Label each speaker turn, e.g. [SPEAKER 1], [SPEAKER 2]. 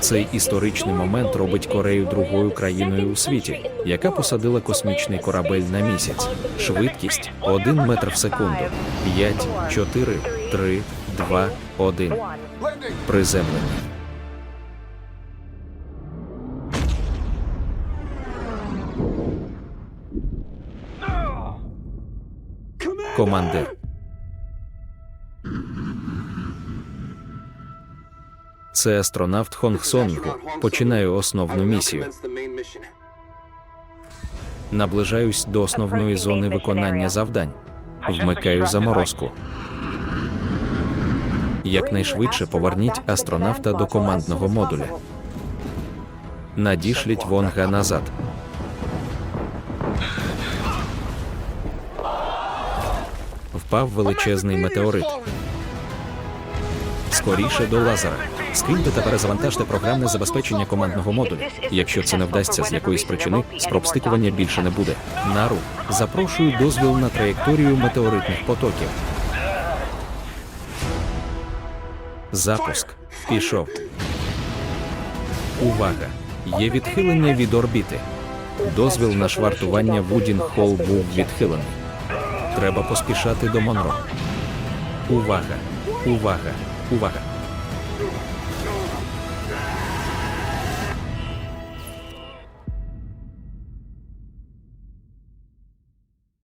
[SPEAKER 1] Цей історичний момент робить Корею другою країною у світі, яка посадила космічний корабель на місяць. Швидкість 1 метр в секунду. 5, 4, 3, 2, 1. Приземлення. Командир. Це астронавт Хонг Сонгу. Починаю основну місію. Наближаюсь до основної зони виконання завдань. Вмикаю заморозку. Якнайшвидше поверніть астронавта до командного модуля. Надішліть Вонга назад. Впав величезний метеорит. Скоріше до лазера. Скиньте та перезавантажте програмне забезпечення командного модуля. Якщо це не вдасться з якоїсь причини, спроб стикування більше не буде. Нару, запрошую дозвіл на траєкторію метеоритних потоків. Запуск. Пішов. Увага! Є відхилення від орбіти. Дозвіл на швартування Вудін Холл був відхилений. Треба поспішати до Монро. Увага! Увага! Uvará.